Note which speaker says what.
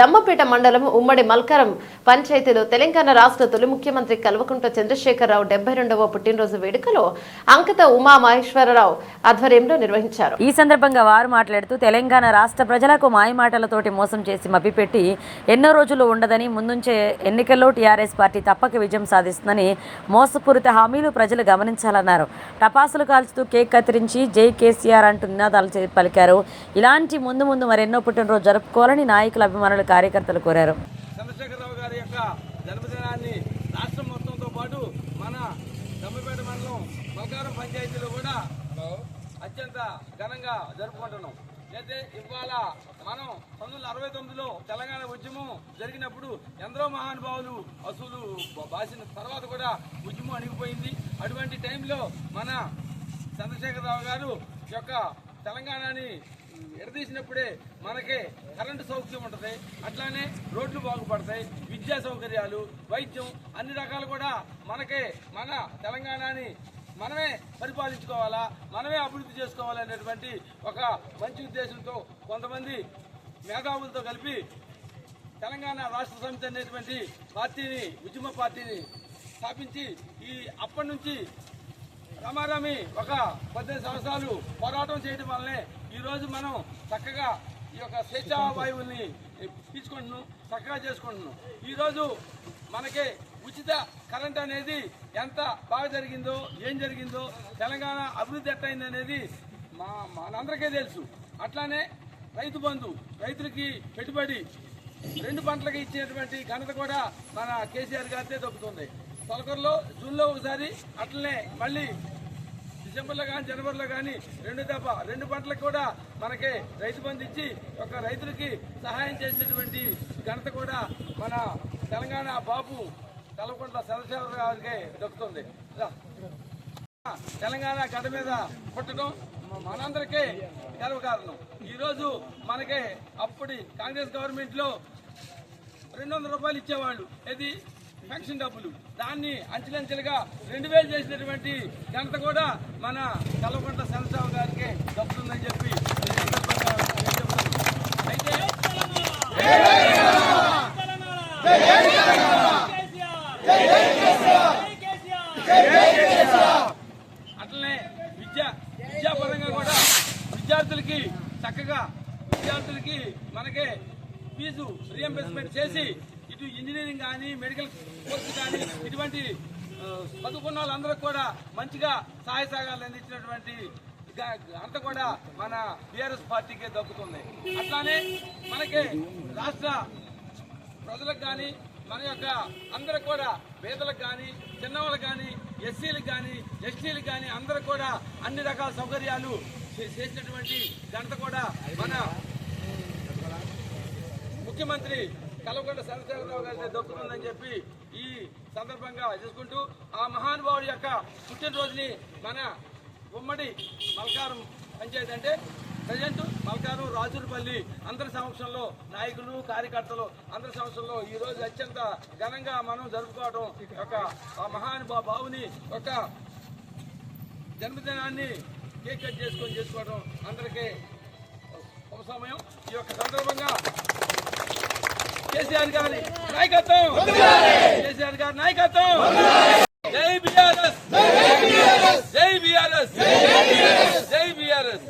Speaker 1: దమ్మపేట మండలం ఉమ్మడి మల్కరం పంచాయతీలో తెలంగాణ రాష్ట్ర తొలి ముఖ్యమంత్రి కల్వకుంట్ల చంద్రశేఖరరావు డెబ్బై రెండవ పుట్టినరోజు వేడుకలో అంకిత ఉమా మహేశ్వరరావు ఆధ్వర్యంలో నిర్వహించారు.
Speaker 2: ఈ సందర్భంగా వారు మాట్లాడుతూ తెలంగాణ రాష్ట్ర ప్రజలకు మాయమాటలతోటి మోసం చేసి మభ్యపెట్టి ఎన్నో రోజులు ఉండదని ముందుంచే ఎన్నికల్లో టీఆర్ఎస్ పార్టీ తప్పక విజయం సాధిస్తుందని మోసపూరిత హామీలు ప్రజలు గమనించాలన్నారు. టపాసులు కాల్చుతూ కేక్ కత్తిరించి జై కేసీఆర్ అంటూ నినాదాలు చే- పలికారు ఇలాంటి ముందు ముందు మరెన్నో పుట్టినరోజు జరుపుకోవాలని నాయకుల అభిమానులు కార్యకర్తలు కోరారు.
Speaker 3: చంద్రశేఖరరావు గారి యొక్క జన్మదినాన్ని రాష్ట్రం మొత్తంతో పాటు మన దమ్మపేట మండలం మల్కారం పంచాయతీలో కూడా అత్యంత ఘనంగా జరుపుకుంటున్నాం. అయితే ఇవాళ మనం పంతొమ్మిది వందల అరవై తొమ్మిదిలో తెలంగాణ ఉద్యమం జరిగినప్పుడు ఎందరో మహానుభావులు అసలు బాసిన తర్వాత కూడా ఉద్యమం అణిగిపోయింది. అటువంటి టైంలో మన చంద్రశేఖరరావు గారు యొక్క తెలంగాణని ఎడదీసినప్పుడే మనకి కరెంటు సౌకర్యం ఉంటుంది. అట్లానే రోడ్లు బాగుపడతాయి విద్యా సౌకర్యాలు వైద్యం అన్ని రకాలు కూడా మనకే మన తెలంగాణని మనమే పరిపాలించుకోవాలా మనమే అభివృద్ధి చేసుకోవాలనేటువంటి ఒక మంచి ఉద్దేశంతో కొంతమంది మేధావులతో కలిపి తెలంగాణ రాష్ట్ర సమితి అనేటువంటి పార్టీని ఉద్యమ పార్టీని స్థాపించి ఈ అప్పటి నుంచి రమారమి ఒక పద్దెనిమిది సంవత్సరాలు పోరాటం చేయడం వల్లనే ఈరోజు మనం చక్కగా ఈ యొక్క స్వేచ్ఛా వాయువుల్ని పీల్చుకుంటున్నాం చక్కగా చేసుకుంటున్నాం. ఈరోజు మనకి ఉచిత కరెంట్ అనేది ఎంత బాగా జరిగిందో ఏం జరిగిందో తెలంగాణ అభివృద్ధి ఎట్టయింది అనేది మా మనందరికీ తెలుసు. అట్లానే రైతు బంధు రైతులకి పెట్టుబడి రెండు పంటలకి ఇచ్చినటువంటి ఘనత కూడా మన కేసీఆర్ గారితే దొక్కుతుంది. తొలకూరులో జూన్లో ఒకసారి అట్లనే మళ్ళీ డిసెంబర్లో కానీ జనవరిలో కానీ రెండు దఫా రెండు పంటలకు కూడా మనకి రైతు బంధు ఇచ్చి ఒక రైతులకి సహాయం చేసినటువంటి ఘనత కూడా మన తెలంగాణ బాబు కల్వకుంట్ల చంద్రశేఖర గారికి దక్కుతుంది. తెలంగాణ గడ్డ మీద పుట్టడం మనందరికీ గర్వకారణం. ఈరోజు మనకి అప్పటి కాంగ్రెస్ గవర్నమెంట్లో రెండు వందల రూపాయలు ఇచ్చేవాళ్ళు. ఇది పెన్షన్ డబ్బులు. దాన్ని అంచెలంచెలుగా రెండు వేలు చేసినటువంటి ఘనత కూడా మన కల్వకుంట్ల చంద్రబాబు గారికి దక్కుతుందని చెప్పి అయితే అట్లనే విద్య విద్యాపరంగా కూడా విద్యార్థులకి చక్కగా విద్యార్థులకి మనకే ఫీజు రియంబర్స్మెంట్ చేసి ఇటు ఇంజనీరింగ్ కానీ మెడికల్ కోర్సు కానీ ఇటువంటి చదువుకున్న వాళ్ళందరూ కూడా మంచిగా సహాయ సహకారాలు అందించినటువంటి అంతా అంత కూడా మన బీఆర్ఎస్ పార్టీకే దక్కుతుంది. అట్లానే మనకి రాష్ట్ర ప్రజలకు కానీ మన యొక్క అందరికి కూడా పేదలకు కానీ చిన్నవాళ్ళకి కానీ ఎస్సీలకు కానీ ఎస్టీలకు కానీ అందరికి కూడా అన్ని రకాల సౌకర్యాలు చే- చేసినటువంటి ఘనత కూడా మన ముఖ్యమంత్రి కల్వకుంట్ల చంద్రశేఖరరావు గారి దక్కుతుందని చెప్పి ఈ సందర్భంగా చేసుకుంటూ ఆ మహానుభావుడి యొక్క పుట్టినరోజుని మన ఉమ్మడి మల్కారం పంచాయతీ అంటే ప్రజెంట్ మల్కారు రాజులపల్లి అందరి సమక్షంలో నాయకులు కార్యకర్తలు అందరి సమక్షంలో ఈ రోజు అత్యంత ఘనంగా మనం జరుపుకోవడం ఒక ఆ మహానుభావ బావుని ఒక జన్మదినాన్ని కేక్ కట్ చేసుకొని చేసుకోవడం అందరికీ ఒక సమయం ఈ యొక్క సందర్భంగా కేసీఆర్ గారి నాయకత్వం. కేసీఆర్ గారి నాయకత్వం. జై బిఆర్ఎస్. జై బిఆర్ఎస్. జై బిఆర్ఎస్.